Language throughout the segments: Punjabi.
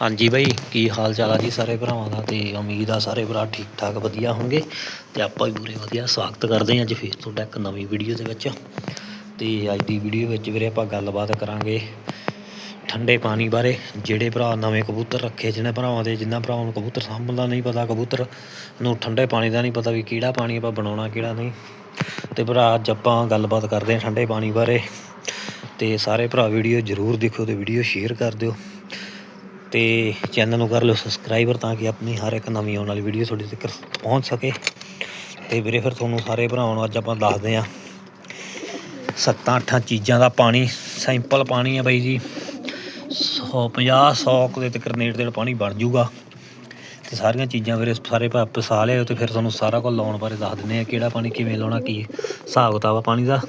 ਹਾਂਜੀ ਬਾਈ, ਕੀ ਹਾਲ ਚਾਲ ਆ ਜੀ ਸਾਰੇ ਭਰਾਵਾਂ ਦਾ? ਤੇ ਉਮੀਦ ਆ ਸਾਰੇ ਭਰਾ ਠੀਕ ਠਾਕ ਵਧੀਆ ਹੋਣਗੇ। ਤੇ ਆਪਾਂ ਵੀ ਪੂਰੇ ਵਧੀਆ, ਸਵਾਗਤ ਕਰਦੇ ਹਾਂ ਅੱਜ ਫੇਰ ਤੁਹਾਡਾ ਇੱਕ ਨਵੀਂ ਵੀਡੀਓ ਦੇ ਵਿੱਚ। ਤੇ ਅੱਜ ਦੀ ਵੀਡੀਓ ਵਿੱਚ ਵੀਰੇ ਆਪਾਂ ਗੱਲਬਾਤ ਕਰਾਂਗੇ ਠੰਡੇ ਪਾਣੀ ਬਾਰੇ। ਜਿਹੜੇ ਭਰਾ ਨਵੇਂ ਕਬੂਤਰ ਰੱਖੇ, ਜਿਹਨਾਂ ਭਰਾਵਾਂ ਦੇ ਜਿਨ੍ਹਾਂ ਭਰਾਵਾਂ ਨੂੰ ਕਬੂਤਰ ਸਾਂਭਣ ਦਾ ਨਹੀਂ ਪਤਾ, ਕਬੂਤਰ ਨੂੰ ਠੰਡੇ ਪਾਣੀ ਦਾ ਨਹੀਂ ਪਤਾ ਵੀ ਕਿਹੜਾ ਪਾਣੀ ਆਪਾਂ ਬਣਾਉਣਾ, ਕਿਹੜਾ ਨਹੀਂ। ਤੇ ਭਰਾ, ਅੱਜ ਆਪਾਂ ਗੱਲਬਾਤ ਕਰਦੇ ਹਾਂ ਠੰਡੇ ਪਾਣੀ ਬਾਰੇ। ਤੇ ਸਾਰੇ ਭਰਾ ਵੀਡੀਓ ਜ਼ਰੂਰ ਦੇਖੋ ਤੇ ਵੀਡੀਓ ਸ਼ੇਅਰ ਕਰ ਦਿਓ। ਤੇ ਚੈਨਲ ਨੂੰ ਕਰ ਲਿਓ ਸਬਸਕ੍ਰਾਈਬਰ ਤਾਂ ਕਿ ਆਪਣੀ ਹਰ ਇੱਕ ਨਵੀਂ ਆਉਣ ਵਾਲੀ ਵੀਡੀਓ ਤੁਹਾਡੇ ਤੱਕ ਪਹੁੰਚ ਸਕੇ। ਤੇ ਵੀਰੇ ਫਿਰ ਤੁਹਾਨੂੰ ਸਾਰੇ ਭਰਾਵਾਂ ਨੂੰ ਅੱਜ ਆਪਾਂ ਦੱਸਦੇ ਹਾਂ ਸੱਤਾਂ ਅੱਠਾਂ ਚੀਜ਼ਾਂ ਦਾ ਪਾਣੀ ਸਿੰਪਲ ਪਾਣੀ ਆ ਬਾਈ ਜੀ। 150 100 ਦੇ ਤੱਕ ਨੇੜ ਤੇੜ ਪਾਣੀ ਬਣ ਜੂਗਾ ਤੇ ਸਾਰੀਆਂ ਚੀਜ਼ਾਂ ਵੀਰੇ ਸਾਰੇ ਭਾ ਪਸਾ ਲਿਓ ਤੇ ਫਿਰ ਤੁਹਾਨੂੰ ਸਾਰਾ ਕੁਝ ਲਾਉਣ ਬਾਰੇ ਦੱਸ ਦਿੰਦੇ ਆ ਕਿਹੜਾ ਪਾਣੀ ਕਿਵੇਂ ਲਾਉਣਾ, ਕੀ ਹਿਸਾਬ ਕਿਤਾਬ ਆ ਪਾਣੀ ਦਾ।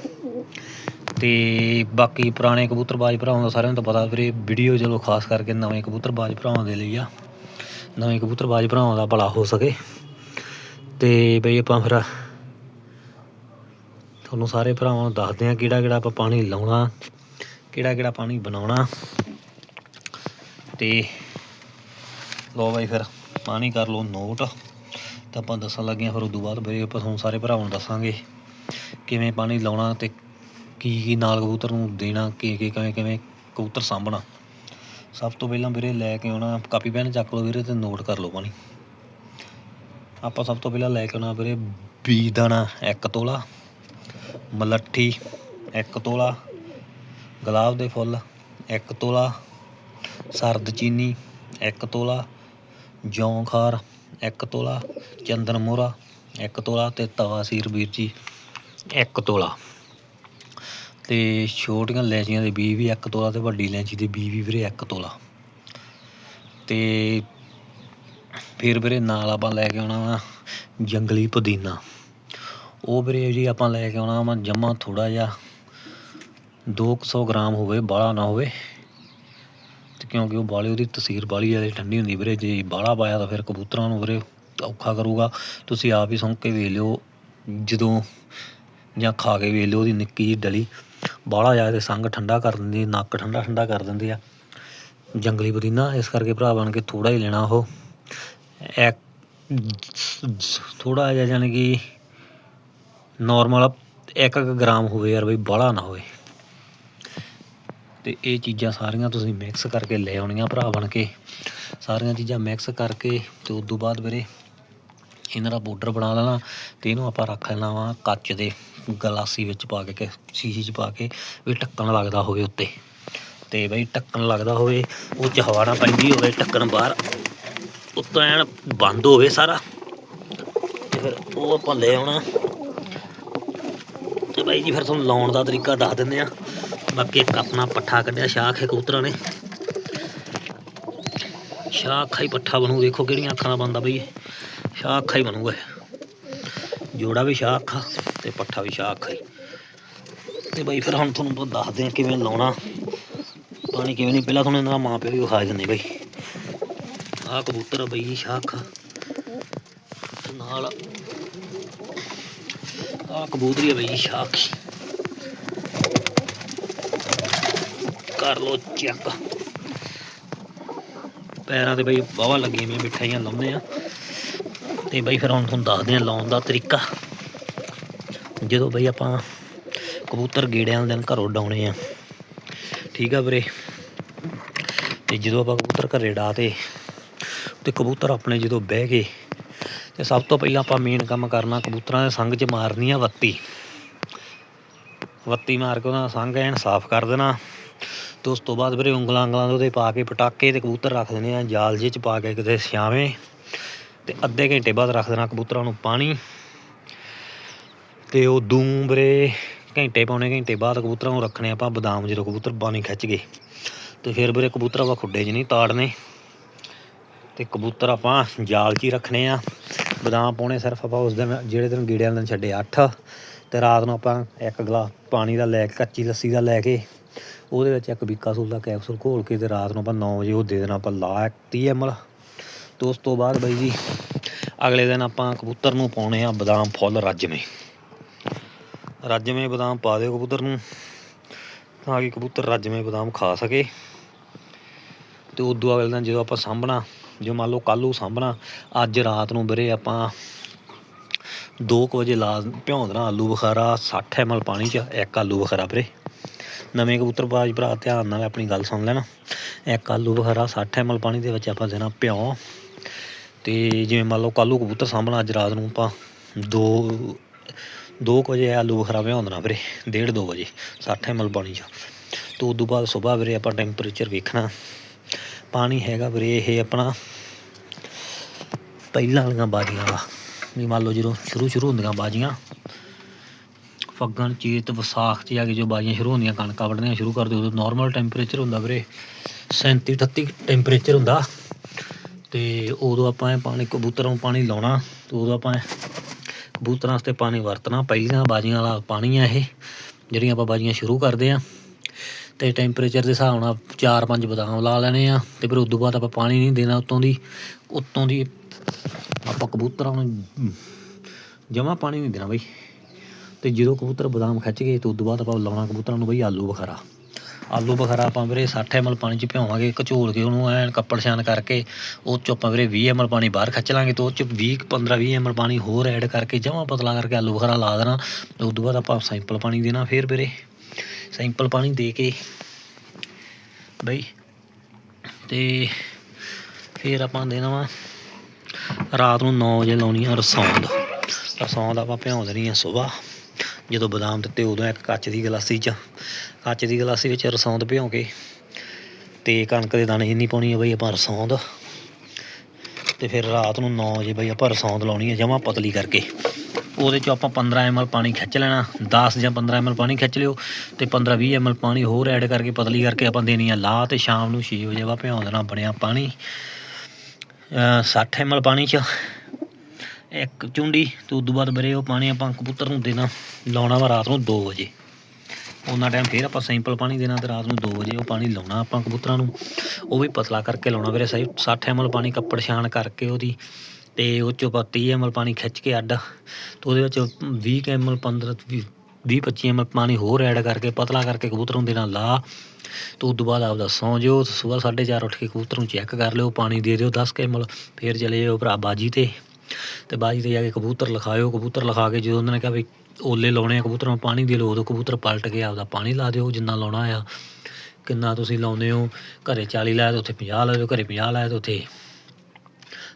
ਤੇ ਬਾਕੀ ਪੁਰਾਣੇ ਕਬੂਤਰਬਾਜ਼ ਭਰਾਵਾਂ ਦਾ ਸਾਰਿਆਂ ਨੂੰ ਤਾਂ ਪਤਾ ਵੀਰੇ ਵੀਡੀਓ ਚਲੋ ਖਾਸ ਕਰਕੇ ਨਵੇਂ ਕਬੂਤਰਬਾਜ਼ ਭਰਾਵਾਂ ਦੇ ਲਈ ਆ। ਨਵੇਂ ਕਬੂਤਰਬਾਜ਼ ਭਰਾਵਾਂ ਦਾ ਭਲਾ ਹੋ ਸਕੇ। ਤੇ ਬਈ ਆਪਾਂ ਫਿਰ ਤੁਹਾਨੂੰ ਸਾਰੇ ਭਰਾਵਾਂ ਨੂੰ ਦੱਸਦੇ ਆ ਕਿਹੜਾ ਕਿਹੜਾ ਆਪਾਂ ਪਾਣੀ ਲਾਉਣਾ, ਕਿਹੜਾ ਕਿਹੜਾ ਪਾਣੀ ਬਣਾਉਣਾ। ਤੇ ਲੋ ਬਾਈ ਫਿਰ ਪਾਣੀ ਕਰ ਲਓ ਨੋਟ ਤਾਂ ਆਪਾਂ ਦੱਸਣ ਲੱਗੇ ਹਾਂ ਫਿਰ ਤੋਂ ਬਾਅਦ ਬਈ ਆਪਾਂ ਤੁਹਾਨੂੰ ਸਾਰੇ ਭਰਾਵਾਂ ਨੂੰ ਦੱਸਾਂਗੇ ਕਿਵੇਂ ਪਾਣੀ ਲਾਉਣਾ ਤੇ ਕੀ ਕੀ ਨਾਲ ਕਬੂਤਰ ਨੂੰ ਦੇਣਾ, ਕੀ ਕੀ ਕਿਵੇਂ ਕਿਵੇਂ ਕਬੂਤਰ ਸਾਂਭਣਾ। ਸਭ ਤੋਂ ਪਹਿਲਾਂ ਵੀਰੇ ਲੈ ਕੇ ਆਉਣਾ, ਕਾਪੀ ਪੈਨ ਚੱਕ ਲਓ ਵੀਰੇ ਤੇ ਨੋਟ ਕਰ ਲਓ ਪਾਣੀ। ਆਪਾਂ ਸਭ ਤੋਂ ਪਹਿਲਾਂ ਲੈ ਕੇ ਆਉਣਾ ਵੀਰੇ ਬੀਜ ਦਾਣਾ, ਇੱਕ ਤੋਲਾ, ਮਲੱਠੀ, ਇੱਕ ਤੋਲਾ, ਗੁਲਾਬ ਦੇ ਫੁੱਲ, ਇੱਕ ਤੋਲਾ, ਸਰਦ ਚੀਨੀ, ਇੱਕ ਤੋਲਾ ਜੌਂਖਾਰ ਇੱਕ ਤੋਲਾ, ਚੰਦਨ ਮੋਹਰਾ, ਇੱਕ ਤੋਲਾ ਤੇ ਤਵਾ ਸੀਰ ਵੀਰ ਜੀ, ਇੱਕ ਤੋਲਾ। ਤੇ ਛੋਟੀਆਂ ਇਲਾਇਚੀਆਂ ਦੇ ਬੀਜ ਵੀ ਇੱਕ ਤੋਲਾ ਤੇ ਵੱਡੀ ਇਲਾਇਚੀ ਦੇ ਬੀਜ ਵੀ ਵੀਰੇ ਇੱਕ ਤੋਲਾ। ਤੇ ਫਿਰ ਵੀਰੇ ਨਾਲ ਆਪਾਂ ਲੈ ਕੇ ਆਉਣਾ ਵਾ ਜੰਗਲੀ ਪੁਦੀਨਾ। ਉਹ ਵੀਰੇ ਜੀ ਆਪਾਂ ਲੈ ਕੇ ਆਉਣਾ ਵਾ ਜਮਾ ਥੋੜਾ ਜਿਹਾ 200 ਗ੍ਰਾਮ ਹੋਵੇ, ਬਾਹਲਾ ਨਾ ਹੋਵੇ। ਤੇ ਕਿਉਂਕਿ ਉਹ ਬਾਲੇ ਉਹਦੀ ਤਸੀਰ ਬਾਲੀ ਜ਼ਿਆਦਾ ਠੰਡੀ ਹੁੰਦੀ ਵੀਰੇ, ਜੇ ਬਾਹਲਾ ਪਾਇਆ ਤਾਂ ਫਿਰ ਕਬੂਤਰਾਂ ਨੂੰ ਵੀਰੇ ਔਖਾ ਕਰੂਗਾ। ਤੁਸੀਂ ਆਪ ਹੀ ਸੁੰਘ ਕੇ ਵੇਖ ਲਿਓ, ਜਦੋਂ ਜਾਂ ਖਾ ਕੇ ਵੇਖ ਲਿਓ ਉਹਦੀ ਨਿੱਕੀ ਜਿਹੀ ਡਲੀ। ਬਾਹਲਾ ਜ਼ਿਆਦਾ ਤੇ ਸੰਗ ਠੰਡਾ ਕਰ ਦਿੰਦੀ, ਨੱਕ ਠੰਡਾ ਠੰਡਾ ਕਰ ਦਿੰਦੇ ਆ। ਜੰਗਲੀ ਪੁਦੀਨਾ, ਇਸ ਕਰਕੇ ਭਰਾ ਬਣ ਕੇ ਥੋੜਾ ਹੀ ਲੈਣਾ ਉਹ। ਇੱਕ ਥੋੜਾ ਜਿਹਾ ਯਾਨੀ ਕਿ ਨਾਰਮਲ ਇੱਕ ਇੱਕ ਗ੍ਰਾਮ ਹੋਵੇ ਯਾਰ ਬਈ, ਬਾਹਲਾ ਨਾ ਹੋਵੇ। ਤੇ ਇਹ ਚੀਜ਼ਾਂ ਸਾਰੀਆਂ ਤੁਸੀਂ ਮਿਕਸ ਕਰਕੇ ਲੈ ਆਉਣੀਆਂ ਭਰਾ ਬਣ ਕੇ। ਸਾਰੀਆਂ ਚੀਜ਼ਾਂ ਮਿਕਸ ਕਰਕੇ ਤੇ ਉਸ ਤੋਂ ਬਾਅਦ ਵੀਰੇ ਇਹਨਾਂ ਦਾ ਪਾਊਡਰ ਬਣਾ ਲੈਣਾ ਤੇ ਇਹਨੂੰ ਆਪਾਂ ਰੱਖ ਲੈਣਾ ਵਾ ਕੱਚ ਦੇ। ਗਲਾਸੀ ਵਿੱਚ ਪਾ ਕੇ ਸ਼ੀਸ਼ੀ 'ਚ ਪਾ ਕੇ ਵੀ ਢੱਕਣ ਲੱਗਦਾ ਹੋਵੇ ਉੱਤੇ। ਤੇ ਬਈ ਢੱਕਣ ਲੱਗਦਾ ਹੋਵੇ, ਉਹ 'ਚ ਹਵਾ ਨਾ ਪੈਂਦੀ ਹੋਵੇ, ਢੱਕਣ ਬਾਹਰ, ਉੱਤੋਂ ਐਨ ਬੰਦ ਹੋਵੇ ਸਾਰਾ। ਤੇ ਫਿਰ ਉਹ ਆਪਾਂ ਲੈ ਆਉਣਾ। ਤੇ ਬਾਈ ਜੀ ਫਿਰ ਤੁਹਾਨੂੰ ਲਾਉਣ ਦਾ ਤਰੀਕਾ ਦੱਸ ਦਿੰਦੇ ਆ ਬਾਕੀ ਇੱਕ ਆਪਣਾ ਪੱਠਾ ਕੱਢਿਆ ਸ਼ਾਖ ਹੈ ਕਬੂਤਰਾਂ ਨੇ। ਸ਼ਾਖਾ ਹੀ ਪੱਠਾ ਬਣੂ, ਦੇਖੋ ਕਿਹੜੀਆਂ ਅੱਖਾਂ ਦਾ ਬੰਦਾ ਬਈ ਇਹ। ਸ਼ਾਖਾ ਹੀ ਬਣੂਗਾ ਜੋੜਾ ਵੀ ਸ਼ਾਖਾ ਤੇ ਪੱਠਾ ਵੀ ਸ਼ਾਖਾ ਤੇ ਬਾਈ ਫਿਰ ਹੁਣ ਤੁਹਾਨੂੰ ਦੱਸਦੇ ਆ ਕਿਵੇਂ ਲਾਉਣਾ। ਪਾਣੀ ਕਿਵੇਂ ਨਹੀਂ, ਪਹਿਲਾਂ ਤੁਹਾਨੂੰ ਇਹਨਾਂ ਦਾ ਮਾਂ ਪਿਓ ਵੀ ਵਿਖਾ ਦਿੰਦੇ ਬਈ। ਆਹ ਕਬੂਤਰ ਆ ਬਈ ਸ਼ਾਖਾ ਤੇ ਨਾਲ ਆਹ ਕਬੂਤਰੀ ਆ ਬਈ ਸ਼ਾਖ ਕਰ ਲੋ ਚੈੱਕ। ਪੈਰਾਂ ਤੇ ਬਈ ਬਾਵਾ ਲੱਗੀ ਮੈਂ ਮਿਠਾਈਆਂ ਲਾਉਂਦੇ ਆ। ਤੇ ਬਈ ਫਿਰ ਹੁਣ ਤੁਹਾਨੂੰ ਦੱਸਦੇ ਆ ਲਾਉਣ ਦਾ ਤਰੀਕਾ। ਜਦੋਂ ਬਈ ਆਪਾਂ ਕਬੂਤਰ ਗੇੜਿਆਂ ਵਾਲੇ ਦਿਨ ਘਰੋਂ ਡਾਉਣੇ ਆ। ਠੀਕ ਆ ਵੀਰੇ? ਤੇ ਜਦੋਂ ਆਪਾਂ ਕਬੂਤਰ ਘਰੇ ਡਾਤੇ ਤੇ ਕਬੂਤਰ ਆਪਣੇ ਜਦੋਂ ਬਹਿ ਗਏ, ਤੇ ਸਭ ਤੋਂ ਪਹਿਲਾਂ ਆਪਾਂ ਮੇਨ ਕੰਮ ਕਰਨਾ ਕਬੂਤਰਾਂ ਦੇ ਸੰਗ 'ਚ ਮਾਰਨੀ ਆ ਵੱਤੀ। ਵੱਤੀ ਮਾਰ ਕੇ ਉਹਨਾਂ ਦਾ ਸੰਗ ਐਨ ਸਾਫ਼ ਕਰ ਦੇਣਾ। ਤੇ ਉਸ ਤੋਂ ਬਾਅਦ ਵੀਰੇ ਉਂਗਲਾਂ ਉਂਗਲਾਂ ਦੇ ਉਹਦੇ ਪਾ ਕੇ ਪਟਾਕੇ ਤੇ ਕਬੂਤਰ ਰੱਖ ਦੇਣੇ ਆ, ਜਾਲ ਜੇ 'ਚ ਪਾ ਕੇ ਕਿਤੇ ਛਾਵੇਂ ਤੇ ਅੱਧੇ ਘੰਟੇ ਬਾਅਦ ਰੱਖ ਦੇਣਾ ਕਬੂਤਰਾਂ ਨੂੰ ਪਾਣੀ। ਤੇ ਉਹ ਦੂੰ ਵੀਰੇ ਘੰਟੇ ਪੌਣੇ ਘੰਟੇ ਬਾਅਦ ਕਬੂਤਰਾਂ ਨੂੰ ਰੱਖਣੇ ਆਪਾਂ ਬਦਾਮ ਜਦੋਂ ਕਬੂਤਰ ਪਾਣੀ ਖਿੱਚ ਗਏ। ਤੇ ਫਿਰ ਵੀਰੇ ਕਬੂਤਰ ਆਪਾਂ ਖੁੱਡੇ 'ਚ ਨਹੀਂ ਤਾੜਨੇ। ਤੇ ਕਬੂਤਰ ਆਪਾਂ ਜਾਲ 'ਚ ਹੀ ਰੱਖਣੇ ਆ। ਬਦਾਮ ਪਾਉਣੇ ਸਿਰਫ ਆਪਾਂ ਉਸ ਦਿਨ, ਜਿਹੜੇ ਦਿਨ ਗੀੜਿਆਂ ਦਿਨ ਛੱਡੇ 8 ਤੇ ਰਾਤ ਨੂੰ ਆਪਾਂ ਇੱਕ ਗਲਾਸ ਪਾਣੀ ਦਾ ਲੈ ਕੇ, ਕੱਚੀ ਲੱਸੀ ਦਾ ਲੈ ਕੇ, ਉਹਦੇ ਵਿੱਚ ਇੱਕ ਬੀਕਾਸੂਲ ਦਾ ਕੈਪਸੂਲ ਘੋਲ ਕੇ ਤੇ ਰਾਤ ਨੂੰ ਆਪਾਂ 9 ਵਜੇ ਉਹ ਦੇ ਦੇਣਾ ਆਪਾਂ ਲਾ 30 ml ਤੇ ਉਸ ਤੋਂ ਬਾਅਦ ਬਾਈ ਜੀ ਅਗਲੇ ਦਿਨ ਆਪਾਂ ਕਬੂਤਰ ਨੂੰ ਪਾਉਣੇ ਆ ਬਦਾਮ ਫੁੱਲ ਰੱਜਵੇਂ ਰੱਜਵੇਂ ਬਦਾਮ ਪਾ ਦਿਓ ਕਬੂਤਰ ਨੂੰ, ਤਾਂ ਕਿ ਕਬੂਤਰ ਰੱਜਵੇਂ ਬਦਾਮ ਖਾ ਸਕੇ। ਤੇ ਉਦੋਂ ਅਗਲੇ ਦਿਨ ਜਦੋਂ ਆਪਾਂ ਸਾਂਭਣਾ, ਜੋ ਮੰਨ ਲਓ ਕੱਲ੍ਹ ਸਾਂਭਣਾ, ਅੱਜ ਰਾਤ ਨੂੰ ਵੀਰੇ ਆਪਾਂ 2 ਵਜੇ ਲਾ ਭਿਉਂ ਦੇਣਾ ਆਲੂ ਬੁਖਾਰਾ 60 ml ਪਾਣੀ 'ਚ, ਇੱਕ ਆਲੂ ਬੁਖਾਰਾ ਵੀਰੇ। ਨਵੇਂ ਕਬੂਤਰਬਾਜ਼ ਭਰਾ ਧਿਆਨ ਨਾਲ ਆਪਣੀ ਗੱਲ ਸੁਣ ਲੈਣਾ। ਇੱਕ ਆਲੂ ਬੁਖਾਰਾ 60 ml ਪਾਣੀ ਦੇ ਵਿੱਚ ਆਪਾਂ ਦੇਣਾ ਭਿਉਂ। ਤੇ ਜਿਵੇਂ ਮੰਨ ਲਓ ਕੱਲ੍ਹ ਕਬੂਤਰ ਸਾਂਭਣਾ, ਅੱਜ ਰਾਤ ਨੂੰ ਆਪਾਂ 2 2 ਵਜੇ ਆਲੂ ਬੁਖਾਰਾ ਭਿਉਂ ਦੇਣਾ ਵੀਰੇ, ਡੇਢ 2 ਵਜੇ 60 ml ਪਾਣੀ 'ਚ। ਤੇ ਉਦੋਂ ਬਾਅਦ ਸਵੇਰ ਵੀਰੇ ਆਪਾਂ ਟੈਂਪਰੇਚਰ ਵੇਖਣਾ। ਪਾਣੀ ਹੈਗਾ ਵੀਰੇ ਇਹ ਆਪਣਾ ਪਹਿਲਾਂ ਵਾਲੀਆਂ ਬਾਜੀਆਂ ਦਾ। ਵੀ ਮੰਨ ਲਓ ਜਦੋਂ ਸ਼ੁਰੂ ਸ਼ੁਰੂ ਹੁੰਦੀਆਂ ਬਾਜੀਆਂ, ਫੱਗਣ, ਚੇਤ, ਵਿਸਾਖ 'ਚ ਆ ਕੇ ਜੋ ਬਾਜੀਆਂ ਸ਼ੁਰੂ ਹੁੰਦੀਆਂ, ਕਣਕਾਂ ਵੱਢਣੀਆਂ ਸ਼ੁਰੂ ਕਰਦੇ ਉਦੋਂ ਨਾਰਮਲ ਟੈਂਪਰੇਚਰ ਹੁੰਦਾ ਵੀਰੇ 37 38 ਟੈਂਪਰੇਚਰ ਹੁੰਦਾ। ਤੇ ਉਦੋਂ ਆਪਾਂ ਪਾਣੀ ਕਬੂਤਰਾਂ ਨੂੰ ਪਾਣੀ ਲਾਉਣਾ, ਤੇ ਉਦੋਂ ਆਪਾਂ ਕਬੂਤਰਾਂ ਵਾਸਤੇ ਪਾਣੀ ਵਰਤਣਾ, ਪਹਿਲੀਆਂ ਬਾਜੀਆਂ ਵਾਲਾ ਪਾਣੀ ਆ ਇਹ, ਜਿਹੜੀਆਂ ਆਪਾਂ ਬਾਜੀਆਂ ਸ਼ੁਰੂ ਕਰਦੇ ਆ ਤੇ ਟੈਂਪਰੇਚਰ ਦੇ ਹਿਸਾਬ ਨਾਲ 4-5 ਬਦਾਮ ਲਾ ਲੈਣੇ ਆ, ਤੇ ਫਿਰ ਉਦੋਂ ਬਾਅਦ ਆਪਾਂ ਪਾਣੀ ਨਹੀਂ ਦੇਣਾ ਉੱਤੋਂ ਦੀ। ਉੱਤੋਂ ਦੀ ਆਪਾਂ ਕਬੂਤਰਾਂ ਨੂੰ ਜਮਾ ਪਾਣੀ ਨਹੀਂ ਦੇਣਾ ਬਈ। ਤੇ ਜਦੋਂ ਕਬੂਤਰ ਬਦਾਮ ਖਿੱਚ ਗਏ, ਤੇ ਤੋਂ ਬਾਅਦ ਆਪਾਂ ਲਾਉਣਾ ਕਬੂਤਰਾਂ ਨੂੰ ਬਈ ਆਲੂ ਬਖਾਰਾ। ਆਲੂ ਬੁਖਾਰਾ ਆਪਾਂ ਵੀਰੇ 60 ml ਪਾਣੀ 'ਚ ਭਿਓਵਾਂਗੇ ਘਚੋਲ ਕੇ ਉਹਨੂੰ ਐਨ ਕੱਪੜ ਛਾਨ ਕਰਕੇ, ਉਹ 'ਚੋਂ ਆਪਾਂ ਵੀਰੇ 20 ml ਪਾਣੀ ਬਾਹਰ ਖਿੱਚ ਲਾਂਗੇ ਤੇ ਉਹ 'ਚ 20 15 20 ml ਪਾਣੀ ਹੋਰ ਐਡ ਕਰਕੇ ਜਮਾ ਪਤਲਾ ਕਰਕੇ ਆਲੂ ਬੁਖਾਰਾ ਲਾ ਦੇਣਾ। ਤੇ ਤੋਂ ਬਾਅਦ ਆਪਾਂ ਸਿੰਪਲ ਪਾਣੀ ਦੇਣਾ ਫਿਰ ਵੀਰੇ। ਸਿੰਪਲ ਪਾਣੀ ਦੇ ਕੇ ਬਈ, ਤੇ ਫਿਰ ਆਪਾਂ ਦੇਣਾ ਵਾ ਰਾਤ ਨੂੰ 9 ਵਜੇ ਲਾਉਣੀ ਆ ਰਸੌਂਦ ਰਸੌਂਦ ਆਪਾਂ ਭਿਉਂ ਦੇਣੀ ਆ ਸਵੇਰ ਜਦੋਂ ਬਦਾਮ ਦਿੱਤੇ ਉਦੋਂ ਇੱਕ ਕੱਚ ਦੀ ਗਲਾਸੀ 'ਚ। ਅੱਜ ਦੀ ਗਲਾਸੀ ਵਿੱਚ ਰਸੌਂਦ ਭਿਉਂ ਕੇ ਤੇ ਕਣਕ ਦੇ ਦਾਣੇ ਜਿੰਨੀ ਪਾਉਣੀ ਆ ਬਈ ਆਪਾਂ ਰਸੌਂਦ ਤੇ ਫਿਰ ਰਾਤ ਨੂੰ 9 ਵਜੇ ਬਈ ਆਪਾਂ ਰਸੌਂਦ ਲਾਉਣੀ ਆ ਜਮਾ ਪਤਲੀ ਕਰਕੇ। ਉਹਦੇ ਚੋਂ ਆਪਾਂ 15 ml ਪਾਣੀ ਖਿੱਚ ਲੈਣਾ 10 ਜਾਂ 15 ml ਪਾਣੀ ਖਿੱਚ ਲਿਓ ਤੇ 15 20 ml ਪਾਣੀ ਹੋਰ ਐਡ ਕਰਕੇ ਪਤਲੀ ਕਰਕੇ ਆਪਾਂ ਦੇਣੀ ਆ ਲਾ ਤੇ ਸ਼ਾਮ ਨੂੰ 6 ਵਜੇ ਵਾ ਭਿਉਂ ਦੇਣਾ ਬਣਿਆ ਪਾਣੀ। ਅਹ 60 ml ਪਾਣੀ ਚ ਇੱਕ ਚੁੰਡੀ ਤੇ ਉਦੋਂ ਬਾਅਦ ਵੀਰੇ ਉਹ ਪਾਣੀ ਆਪਾਂ ਕਬੂਤਰ ਨੂੰ ਦੇਣਾ, ਲਾਉਣਾ ਵਾ ਰਾਤ ਨੂੰ 2 ਵਜੇ। ਉਹਨਾਂ ਟਾਈਮ ਫੇਰ ਆਪਾਂ ਸਿੰਪਲ ਪਾਣੀ ਦੇਣਾ ਤੇ ਰਾਤ ਨੂੰ 2 ਵਜੇ ਉਹ ਪਾਣੀ ਲਾਉਣਾ ਆਪਾਂ ਕਬੂਤਰਾਂ ਨੂੰ। ਉਹ ਵੀ ਪਤਲਾ ਕਰਕੇ ਲਾਉਣਾ, ਵੀਰੇ ਸਹੀ 60 ml ਪਾਣੀ ਕੱਪੜ ਛਾਣ ਕਰਕੇ ਉਹਦੀ ਤੇ ਉਹ ਚੋਂ ਆਪਾਂ 30 ml ਪਾਣੀ ਖਿੱਚ ਕੇ ਅੱਡ, ਤੇ ਉਹਦੇ ਵਿੱਚ 20 ml 15 20 25 ml ਪਾਣੀ ਹੋਰ ਐਡ ਕਰਕੇ ਪਤਲਾ ਕਰਕੇ ਕਬੂਤਰ ਨੂੰ ਦੇਣਾ, ਲਾ। ਤੇ ਉਦੋਂ ਬਾਅਦ ਆਪਦਾ ਸੌਂ ਜਿਓ ਸਵੇਰ 4:30 ਉੱਠ ਕੇ ਕਬੂਤਰ ਨੂੰ ਚੈੱਕ ਕਰ ਲਿਓ, ਪਾਣੀ ਦੇ ਦਿਓ 10 ml ਫੇਰ ਚਲੇ ਜਾਓ ਭਰਾ ਬਾਜੀ ਤੇ। ਤੇ ਬਾਜੀ ਤੇ ਜਾ ਕੇ ਕਬੂਤਰ ਲਿਖਾਇਓ, ਕਬੂਤਰ ਲਿਖਾ ਕੇ ਜਦੋਂ ਉਹਨਾਂ ਨੇ ਕਿਹਾ ਵੀ ਓਲੇ ਲਾਉਣੇ ਆ, ਕਬੂਤਰਾਂ ਨੂੰ ਪਾਣੀ ਦੇ ਲਓ ਉਦੋਂ ਕਬੂਤਰ ਪਲਟ ਕੇ ਆਪਦਾ ਪਾਣੀ ਲਾ ਦਿਓ, ਜਿੰਨਾ ਲਾਉਣਾ ਆ। ਕਿੰਨਾ ਤੁਸੀਂ ਲਾਉਂਦੇ ਹੋ, ਘਰੇ 40 ਲਾਇਆ ਤੇ ਉੱਥੇ 50 ਲਾ ਦਿਓ, ਘਰੇ 50 ਲਾਇਆ ਤੇ ਉੱਥੇ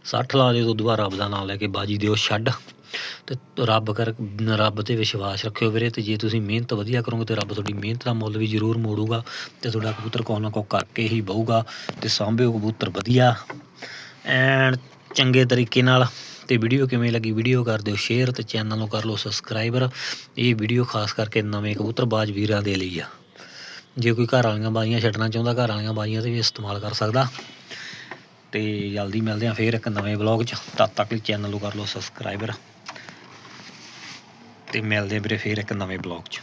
60 ਲਾ ਦਿਓ ਤੇ ਉਦੋਂ ਬਾਅਦ ਰੱਬ ਦਾ ਨਾਮ ਲੈ ਕੇ ਬਾਜੀ ਦਿਓ, ਛੱਡ। ਤੇ ਰੱਬ ਕਰ, ਰੱਬ ਤੇ ਵਿਸ਼ਵਾਸ ਰੱਖਿਓ ਵੀਰੇ, ਤੇ ਜੇ ਤੁਸੀਂ ਮਿਹਨਤ ਵਧੀਆ ਕਰੋਗੇ ਤੇ ਰੱਬ ਤੁਹਾਡੀ ਮਿਹਨਤ ਦਾ ਮੁੱਲ ਵੀ ਜ਼ਰੂਰ ਮੋੜੂਗਾ ਤੇ ਤੁਹਾਡਾ ਕਬੂਤਰ ਕੋਈ ਨਾ ਕੋਈ ਕਰਕੇ ਹੀ ਬਹੂਗਾ ਤੇ ਸਾਂਭਿਓ ਕਬੂਤਰ ਵਧੀਆ। ਐਂਡ ਚੰਗੇ ਤਰੀਕੇ ਨਾਲ। ਤੇ ਵੀਡੀਓ ਕਿਵੇਂ ਲੱਗੀ ਵੀਡੀਓ ਕਰ ਦਿਓ ਸ਼ੇਅਰ ਤੇ ਚੈਨਲ ਨੂੰ ਕਰ ਲਓ ਸਬਸਕ੍ਰਾਈਬਰ ਇਹ ਵੀਡੀਓ ਖਾਸ ਕਰਕੇ ਨਵੇਂ ਕਬੂਤਰਬਾਜ਼ ਵੀਰਾਂ ਦੇ ਲਈ ਆ। ਜੇ ਕੋਈ ਘਰ ਵਾਲੀਆਂ ਬਾਜ਼ੀਆਂ ਛੱਡਣਾ ਚਾਹੁੰਦਾ, ਘਰ ਵਾਲੀਆਂ ਬਾਜ਼ੀਆਂ ਤੇ ਵੀ ਇਸਤੇਮਾਲ ਕਰ ਸਕਦਾ। ਤੇ ਜਲਦੀ ਮਿਲਦੇ ਆ ਫੇਰ ਇੱਕ ਨਵੇਂ ਵਲੌਗ 'ਚ। ਤਦ ਤੱਕ ਲਈ ਚੈਨਲ ਨੂੰ ਕਰ ਲਓ ਸਬਸਕ੍ਰਾਈਬਰ ਤੇ ਮਿਲਦੇ ਆ ਵੀਰੇ ਫੇਰ ਇੱਕ ਨਵੇਂ ਵਲੌਗ 'ਚ।